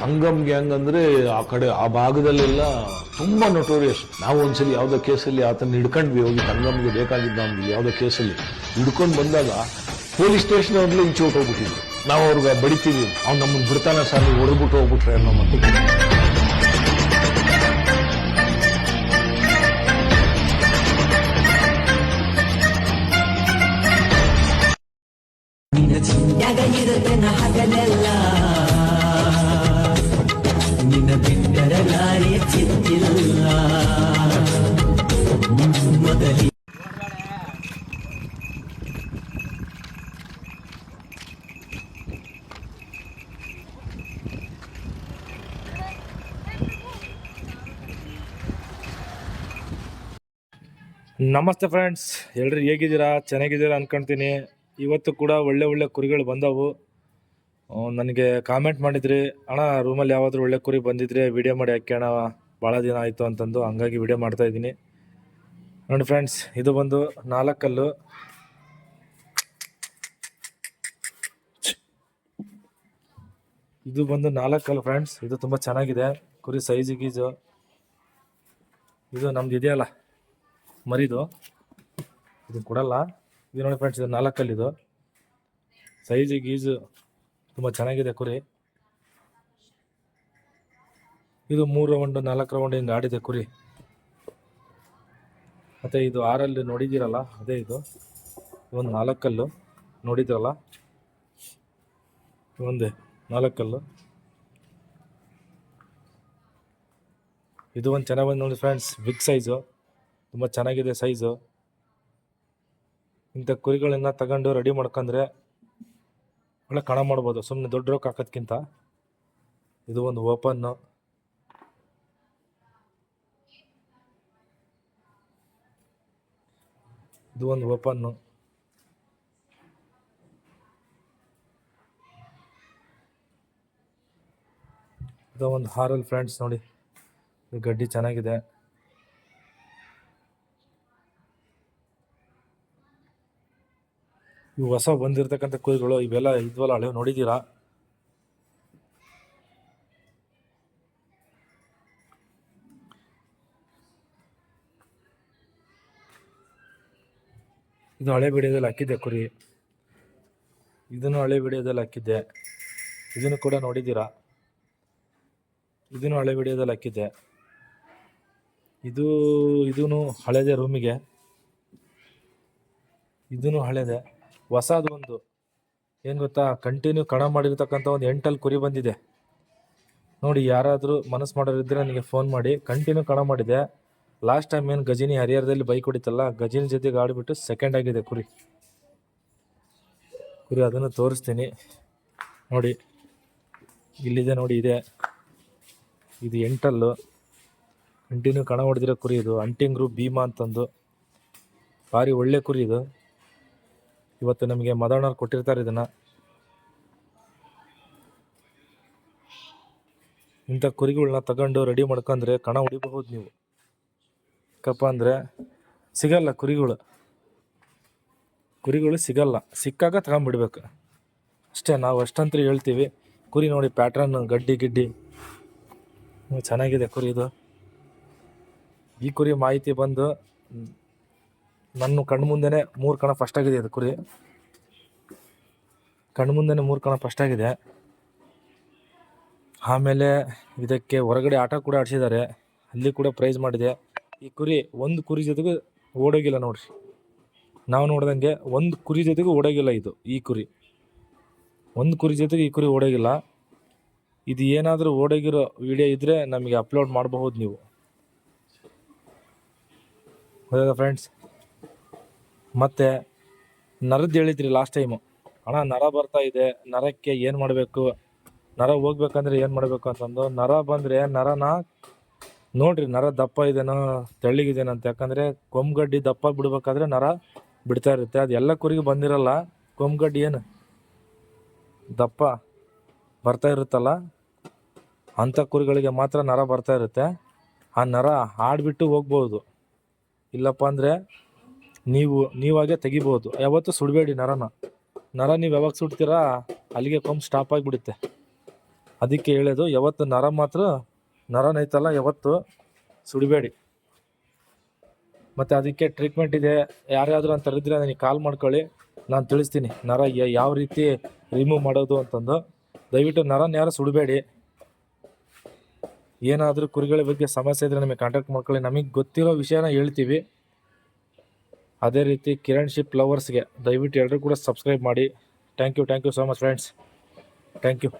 ತಂಗಮ್ gang ಅಂದ್ರೆ ಆ ಕಡೆ, ಆ ಭಾಗದಲ್ಲೆಲ್ಲ ತುಂಬಾ ನೊಟೋರಿಯಸ್ ನಾವು ಒಂದ್ಸಲಿ ಯಾವುದೋ ಕೇಸಲ್ಲಿ ಆತನ ಹಿಡ್ಕೊಂಡ್ವಿ, ಹೋಗಿ ತಂಗಮ್ಗೆ ಬೇಕಾಗಿದ್ದ ನಮ್ಗೆ ಯಾವ್ದೋ ಕೇಸಲ್ಲಿ. ಹಿಡ್ಕೊಂಡು ಬಂದಾಗ ಪೊಲೀಸ್ ಸ್ಟೇಷನ್ ಅವ್ರಲ್ಲಿ ಈಚೆ ಹೋಗ್ಬಿಟ್ಟಿದ್ರು. ನಾವು ಅವ್ರಿಗೆ ಬಡಿತೀವಿ. ಅವ್ನು ನಮ್ಮನ್ನು ಬಿಡ್ತಾನೆ ಸರ್, ನೀವು ಹೊಡೆದ್ಬಿಟ್ಟು ಹೋಗ್ಬಿಟ್ರೆ ಅನ್ನೋ ಮಟ್ಟಿಗೆ. ಹಗಲೆಲ್ಲ ನಮಸ್ತೆ ಫ್ರೆಂಡ್ಸ್ ಎಲ್ರು ಹೇಗಿದ್ದೀರಾ? ಚೆನ್ನಾಗಿದ್ದೀರಾ ಅನ್ಕೊಂತೀನಿ. ಇವತ್ತು ಕೂಡ ಒಳ್ಳೆ ಒಳ್ಳೆ ಕುರಿಗಳು ಬಂದವು. ನನಗೆ ಕಾಮೆಂಟ್ ಮಾಡಿದ್ರಿ. ಅಣ್ಣ ರೂಮಲ್ಲಿ ಯಾವಾದರೂ ಒಳ್ಳೆ ಕುರಿ ಬಂದಿದ್ರೆ ವಿಡಿಯೋ ಮಾಡಿ ಹಾಕ್ಯೋಣ. ಭಾಳ ದಿನ ಆಯಿತು ಅಂತಂದು ಹಂಗಾಗಿ ವಿಡಿಯೋ ಮಾಡ್ತಾ ಇದ್ದೀನಿ. ನೋಡಿ ಫ್ರೆಂಡ್ಸ್ ಇದು ಬಂದು ನಾಲ್ಕಲ್ಲು. ಇದು ಬಂದು ನಾಲ್ಕಲ್ಲು ಫ್ರೆಂಡ್ಸ್ ಇದು ತುಂಬ ಚೆನ್ನಾಗಿದೆ. ಕುರಿ ಸೈಜು ಗೀಜು ಇದು ನಮ್ದು ಇದೆಯಲ್ಲ ಮರಿದು. ಇದು ಕೊಡಲ್ಲ. ಇದು ನೋಡಿ ಫ್ರೆಂಡ್ಸ್ ಇದು ನಾಲ್ಕಲ್ಲಿದು. ಸೈಜು ಗೀಜು ತುಂಬ ಚೆನ್ನಾಗಿದೆ ಕುರಿ. ಇದು ಮೂರು ರೌಂಡ್, ನಾಲ್ಕು ರೌಂಡ್ ಹಿಂಗೆ ಆಡಿದೆ ಕುರಿ. ಮತ್ತು ಇದು ಆರಲ್ಲಿ ನೋಡಿದ್ದೀರಲ್ಲ, ಅದೇ ಇದು. ಒಂದು ನಾಲ್ಕಲ್ಲು ನೋಡಿದ್ರಲ್ಲ? ಒಂದೇ, ನಾಲ್ಕಲ್ಲು. ಇದು ಒಂದು ಚೆನ್ನಾಗಿ ಬಂದು ನೋಡಿ ಫ್ರೆಂಡ್ಸ್ ಬಿಗ್ ಸೈಜು ತುಂಬ ಚೆನ್ನಾಗಿದೆ ಸೈಜು ಇಂಥ ಕುರಿಗಳನ್ನ ತಗೊಂಡು ರೆಡಿ ಮಾಡ್ಕೊಂಡ್ರೆ ಒಳ್ಳೆ ಕಣ ಮಾಡ್ಬೋದು. ಸುಮ್ಮನೆ ದೊಡ್ಡ ರೊಕ್ಕ ಹಾಕೋದ್ಕಿಂತ. ಇದು ಒಂದು ಓಪನ್ನು ಇದು ಒಂದು ಓಪನ್ನು ಇದು ಒಂದು ಹಾರಲ್ ಫ್ರೆಂಡ್ಸ್ ನೋಡಿ. ಗಡ್ಡಿ ಚೆನ್ನಾಗಿದೆ. ಇವು ಹೊಸ ಬಂದಿರತಕ್ಕಂಥ ಕುರಿಗಳು, ಇವೆಲ್ಲ ಇದ್ವಲ್ಲ ಹಳೆ ನೋಡಿದ್ದೀರಾ? ಇದು ಹಳೆ ವಿಡಿಯೋದಲ್ಲಿ ಹಾಕಿದ್ದೆ ಕುರಿ. ಇದನ್ನು ಹಳೆ ವಿಡಿಯೋದಲ್ಲಿ ಹಾಕಿದ್ದೆ. ಇದನ್ನು ಕೂಡ ನೋಡಿದ್ದೀರಾ? ಇದನ್ನು ಹಳೆ ವಿಡಿಯೋದಲ್ಲಿ ಹಾಕಿದ್ದೆ. ಇದು ಇದೂ ಹಳೆದೇ ರೂಮಿಗೆ ಇದೂ ಹಳೇದೆ. ಹೊಸದು ಒಂದು ಏನು ಗೊತ್ತಾ? ಕಂಟಿನ್ಯೂ ಕಣ ಮಾಡಿರ್ತಕ್ಕಂಥ ಒಂದು ಎಂಟಲ್ಲಿ ಕುರಿ ಬಂದಿದೆ. ನೋಡಿ, ಯಾರಾದರೂ ಮನಸ್ಸು ಮಾಡೋರಿದ್ರೆ ನನಗೆ ಫೋನ್ ಮಾಡಿ. ಕಂಟಿನ್ಯೂ ಕಣ ಮಾಡಿದೆ. ಲಾಸ್ಟ್ ಟೈಮ್ ಏನು ಗಜಿನಿ ಹರಿಹರದಲ್ಲಿ ಬೈಕ್ ಹೊಡಿತಲ್ಲ, ಗಜಿನಿ ಜೊತೆಗೆ ಆಡಿಬಿಟ್ಟು ಸೆಕೆಂಡ್ ಆಗಿದೆ ಕುರಿ. ಕುರಿ ಅದನ್ನು ತೋರಿಸ್ತೀನಿ. ನೋಡಿ, ಇಲ್ಲಿದೆ ನೋಡಿ, ಇದೆ. ಇದು ಎಂಟಲ್ಲು ಕಂಟಿನ್ಯೂ ಕಣ ಹೊಡೆದಿರೋ ಕುರಿ ಇದು. ಅಂಟಿಂಗ್ರು ಭೀಮಾ ಅಂತಂದು. ಭಾರಿ ಒಳ್ಳೆ ಕುರಿ ಇದು. ಇವತ್ತು ನಮಗೆ ಮದಣ್ಣವ್ರು ಕೊಟ್ಟಿರ್ತಾರೆ ಇದನ್ನ. ಇಂಥ ಕುರಿಗಳನ್ನ ತಗೊಂಡು ರೆಡಿ ಮಾಡ್ಕೊಂಡ್ರೆ ಕಣ ಹೊಡಿಬಹುದು ನೀವು. ಯಾಕಪ್ಪ ಅಂದರೆ ಸಿಗಲ್ಲ ಕುರಿಗಳು. ಕುರಿಗಳು ಸಿಗಲ್ಲ. ಸಿಕ್ಕಾಗ ತಗೊಂಡ್ಬಿಡ್ಬೇಕು. ಅಷ್ಟೇ, ನಾವು ಅಷ್ಟಂತ್ರ ಹೇಳ್ತೀವಿ, ಕುರಿ ನೋಡಿ ಪ್ಯಾಟ್ರನ್ ಗಡ್ಡಿ, ಗಿಡ್ಡಿ. ಚೆನ್ನಾಗಿದೆ ಕುರಿ ಇದು. ಈ ಕುರಿ ಮಾಹಿತಿ ಬಂದು ನನ್ನ ಕಣ್ಣು ಮುಂದೆನೆ ಮೂರು ಕಣ ಫಸ್ಟ್ ಆಗಿದೆ ಅದು ಕುರಿ. ಕಣ್ಣು ಮುಂದೆನೆ ಮೂರು ಕಣ ಫಸ್ಟ್ ಆಗಿದೆ. ಆಮೇಲೆ ಇದಕ್ಕೆ ಹೊರಗಡೆ ಆಟ ಕೂಡ ಆಡಿಸಿದ್ದಾರೆ. ಅಲ್ಲಿ ಕೂಡ ಪ್ರೈಸ್ ಮಾಡಿದೆ. ಈ ಕುರಿ ಒಂದು ಕುರಿ ಜೊತೆಗೂ ಓಡೋಗಿಲ್ಲ ನೋಡ್ರಿ. ನಾವು ನೋಡ್ದಂಗೆ ಒಂದು ಕುರಿ ಜೊತೆಗೂ ಓಡೋಗಿಲ್ಲ ಇದು, ಈ ಕುರಿ. ಒಂದು ಕುರಿ ಜೊತೆಗೆ ಈ ಕುರಿ ಓಡೋಗಿಲ್ಲ. ಇದು ಏನಾದರೂ ಓಡೋಗಿರೋ ವಿಡಿಯೋ ಇದ್ದರೆ ನಮಗೆ ಅಪ್ಲೋಡ್ ಮಾಡಬಹುದು ನೀವು. ಹೌದಾ ಫ್ರೆಂಡ್ಸ್ ಮತ್ತು ನರದ್ದು ಹೇಳಿದ್ರಿ ಲಾಸ್ಟ್ ಟೈಮು ಅಣ್ಣ, ನರ ಬರ್ತಾ ಇದೆ. ನರಕ್ಕೆ ಏನು ಮಾಡಬೇಕು? ನರ ಹೋಗ್ಬೇಕಂದ್ರೆ ಏನು ಮಾಡಬೇಕು ಅಂತಂದು, ನರ ಬಂದರೆ ನರನ ನೋಡ್ರಿ, ನರ ದಪ್ಪ ಇದೇನೋ ತೆಳ್ಳಗಿದೇನೋ ಅಂತ. ಯಾಕಂದರೆ ಕೊಂಬುಗಡ್ಡಿ ದಪ್ಪ ಬಿಡ್ಬೇಕಾದ್ರೆ ನರ ಬಿಡ್ತಾ ಇರುತ್ತೆ. ಅದು ಎಲ್ಲ ಕುರಿಗೆ ಬಂದಿರಲ್ಲ, ಕೊಂಬುಗಡ್ಡಿ ಏನು ದಪ್ಪ ಬರ್ತಾ ಇರುತ್ತಲ್ಲ ಅಂಥ ಕುರಿಗಳಿಗೆ ಮಾತ್ರ ನರ ಬರ್ತಾ ಇರುತ್ತೆ. ಆ ನರ ಆಡ್ಬಿಟ್ಟು ಹೋಗ್ಬೋದು. ಇಲ್ಲಪ್ಪ ಅಂದರೆ ನೀವು, ನೀವಾಗೆ ತೆಗಿಬೋದು. ಯಾವತ್ತು ಸುಡಬೇಡಿ ನರನ. ನರ ನೀವು ಯಾವಾಗ ಸುಡ್ತೀರಾ, ಅಲ್ಲಿಗೆ ಕೊಂಬ್ ಸ್ಟಾಪ್ ಆಗಿಬಿಡುತ್ತೆ. ಅದಕ್ಕೆ ಹೇಳೋದು, ಯಾವತ್ತು ನರ ಮಾತ್ರ ನರನೈತಲ್ಲ ಯಾವತ್ತು ಸುಡಬೇಡಿ. ಮತ್ತು ಅದಕ್ಕೆ ಟ್ರೀಟ್ಮೆಂಟ್ ಇದೆ. ಯಾರ್ಯಾದ್ರು ಅಂತ ಇದ್ದರೆ ನನಗೆ ಕಾಲ್ ಮಾಡ್ಕೊಳ್ಳಿ. ನಾನು ತಿಳಿಸ್ತೀನಿ, ನರ ಯಾವ ರೀತಿ ರಿಮೂವ್ ಮಾಡೋದು ಅಂತಂದು. ದಯವಿಟ್ಟು ನರನ ಯಾರು ಸುಡಬೇಡಿ. ಏನಾದರೂ ಕುರಿಗಳ ಬಗ್ಗೆ ಸಮಸ್ಯೆ ಇದ್ದರೆ ನಮಗೆ ಕಾಂಟ್ಯಾಕ್ಟ್ ಮಾಡ್ಕೊಳ್ಳಿ. ನಮಗೆ ಗೊತ್ತಿರೋ ವಿಷಯನ ಹೇಳ್ತೀವಿ. ಅದೇ ರೀತಿ ಕಿರಣ್ ಶಿಪ್ ಲವರ್ಸ್ಗೆ ದಯವಿಟ್ಟು ಎಲ್ಲರೂ ಕೂಡ ಸಬ್ಸ್ಕ್ರೈಬ್ ಮಾಡಿ. Thank you thank you so much friends thank you.